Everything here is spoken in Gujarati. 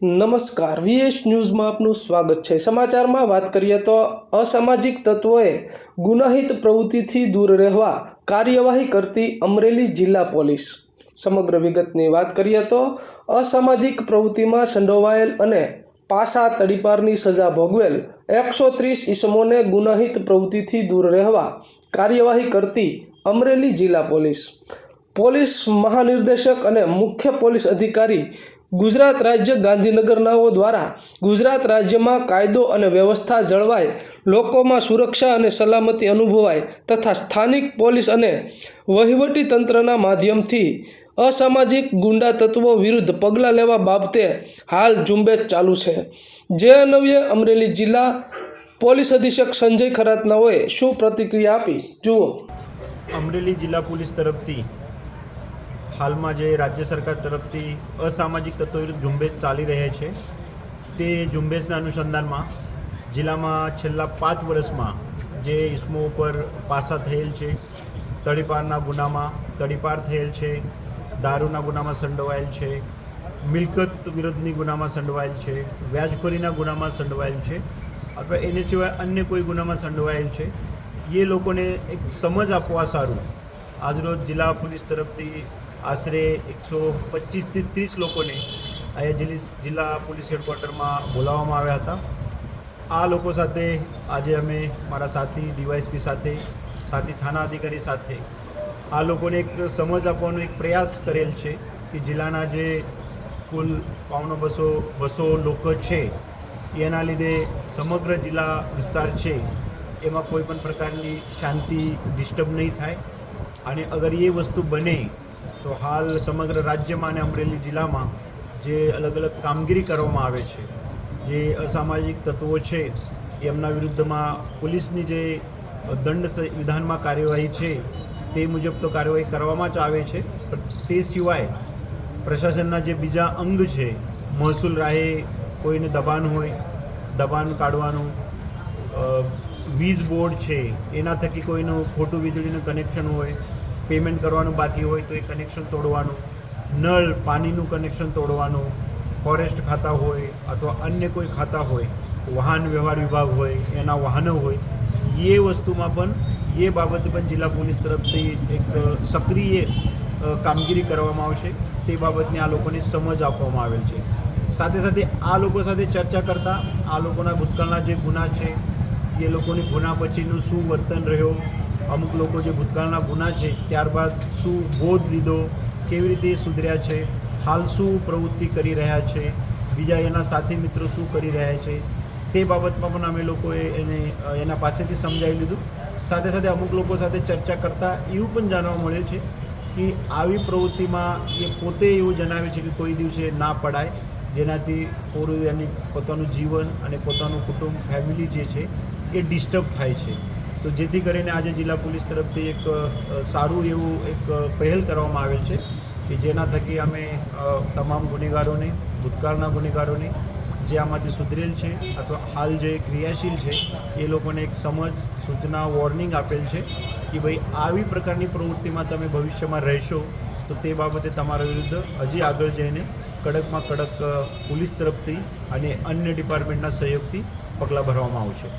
નમસ્કાર. વીએસ ન્યૂઝમાં આપનું સ્વાગત છે. સમાચારમાં વાત કરીએ તો અસામાજિક તત્વોએ ગુનાહિત પ્રવૃત્તિથી દૂર રહેવા કાર્યવાહી કરતી અમરેલી જિલ્લા પોલીસ. સમગ્ર વિગતની વાત કરીએ તો અસામાજિક પ્રવૃત્તિમાં સંડોવાયેલ અને પાસા તડીપારની સજા ભોગવેલ એકસો ત્રીસ ઈસમોને ગુનાહિત પ્રવૃત્તિથી દૂર રહેવા કાર્યવાહી કરતી અમરેલી જિલ્લા પોલીસ. પોલીસ મહાનિર્દેશક અને મુખ્ય પોલીસ અધિકારી ગુજરાત રાજ્ય ગાંધીનગરનાઓ દ્વારા ગુજરાત રાજ્યમાં કાયદો અને વ્યવસ્થા જળવાય, લોકોમાં સુરક્ષા અને સલામતી અનુભવાય તથા સ્થાનિક પોલીસ અને વહીવટી તંત્રના માધ્યમથી અસામાજિક ગુંડા તત્વો વિરુદ્ધ પગલાં લેવા બાબતે હાલ ઝુંબેશ ચાલુ છે. જે અન્વયે અમરેલી જિલ્લા પોલીસ અધિક્ષક સંજય ખરાતનાઓએ શું પ્રતિક્રિયા આપી? જુઓ. અમરેલી જિલ્લા પોલીસ તરફથી હાલમાં જે રાજ્ય સરકાર તરફથી અસામાજિક તત્વો ઝુંબેશ ચાલી રહે છે, તે ઝુંબેશના અનુસંધાનમાં જિલ્લામાં છેલ્લા પાંચ વર્ષમાં જે ઇસમો ઉપર પાસા થયેલ છે, તડીપારના ગુનામાં તડીપાર થયેલ છે, દારૂના ગુનામાં સંડોવાયેલ છે, મિલકત વિરુદ્ધની ગુનામાં સંડોવાયેલ છે, વ્યાજખોરીના ગુનામાં સંડોવાયેલ છે, અથવા એને સિવાય અન્ય કોઈ ગુનામાં સંડોવાયેલ છે, એ લોકોને એક સમજ આપવા સારું આજરોજ જિલ્લા પોલીસ તરફથી આશરે એકસો પચીસથી ત્રીસ લોકોને અહીંયા જિલ્લી પોલીસ હેડક્વાર્ટરમાં બોલાવવામાં આવ્યા હતા. આ લોકો સાથે આજે અમે મારા સાથી, ડીવાયસપી સાથે, સાથી થાના અધિકારી સાથે આ લોકોને એક સમજ આપવાનો એક પ્રયાસ કરેલ છે કે જિલ્લાના જે કુલ પાવનો બસો બસો લોકો છે, એના લીધે સમગ્ર જિલ્લા વિસ્તાર છે, એમાં કોઈ પણ પ્રકારની શાંતિ ડિસ્ટર્બ નહીં થાય. અને અગર એ વસ્તુ બને તો હાલ સમગ્ર રાજ્યમાં અને અમરેલી જિલ્લામાં જે અલગ અલગ કામગીરી કરવામાં આવે છે, જે અસામાજિક તત્વો છે એમના વિરુદ્ધમાં પોલીસની જે દંડ વિધાનમાં કાર્યવાહી છે, તે મુજબ તો કાર્યવાહી કરવામાં જ આવે છે, પણ તે સિવાય પ્રશાસનના જે બીજા અંગ છે, મહેસૂલ રાહે કોઈને દબાણ હોય, દબાણ કાઢવાનું વીજ બોર્ડ છે, એના થકી કોઈનું ખોટું વીજળીનું કનેક્શન હોય પેમેન્ટ કરવાનું બાકી હોય તો એ કનેક્શન તોડવાનું. નળ, પાણીનું કનેક્શન તોડવાનું. ફોરેસ્ટ ખાતા હોય અથવા અન્ય કોઈ ખાતા હોય, વાહન વ્યવહાર વિભાગ હોય, એના વાહનો હોય, એ વસ્તુમાં પણ, એ બાબતે પણ જિલ્લા પોલીસ તરફથી એક સક્રિય કામગીરી કરવામાં આવશે. તે બાબતની આ લોકોને સમજ આપવામાં આવેલ છે. સાથે સાથે આ લોકો સાથે ચર્ચા કરતાં આ લોકોના ભૂતકાળના જે ગુના છે, એ લોકોની ગુના પછીનું શું વર્તન રહ્યો અમુક લોકો જે ભૂતકાળના ગુના છે, ત્યારબાદ શું બોધ લીધો, કેવી રીતે સુધર્યા છે, હાલ શું પ્રવૃત્તિ કરી રહ્યા છે, બીજા એના સાથી મિત્રો શું કરી રહ્યા છે, તે બાબતમાં પણ અમે લોકોએ એને, એના પાસેથી સમજાવી લીધું. સાથે સાથે અમુક લોકો સાથે ચર્ચા કરતાં એવું પણ જાણવા મળે છે કે આવી પ્રવૃત્તિમાં એ પોતે એવું જણાવે છે કે કોઈ દિવસે ના પડાય, જેનાથી પૂરું એની પોતાનું જીવન અને પોતાનું કુટુંબ, ફેમિલી જે છે, એ ડિસ્ટર્બ થાય છે. તો જેથી કરીને આજે જિલ્લા પોલીસ તરફથી એક સારું એવું એક પહેલ કરવામાં આવેલ છે કે જેના થકી અમે તમામ ગુનેગારોને, ભૂતકાળના ગુનેગારોને, જે આમાંથી સુધરેલ છે અથવા હાલ જે ક્રિયાશીલ છે, એ લોકોને એક સમજ, સૂચના, વોર્નિંગ આપેલ છે કે ભાઈ આવી પ્રકારની પ્રવૃત્તિમાં તમે ભવિષ્યમાં રહેશો તો તે બાબતે તમારા વિરુદ્ધ હજી આગળ જઈને કડકમાં કડક પોલીસ તરફથી અને અન્ય ડિપાર્ટમેન્ટના સહયોગથી પગલાં ભરવામાં આવશે.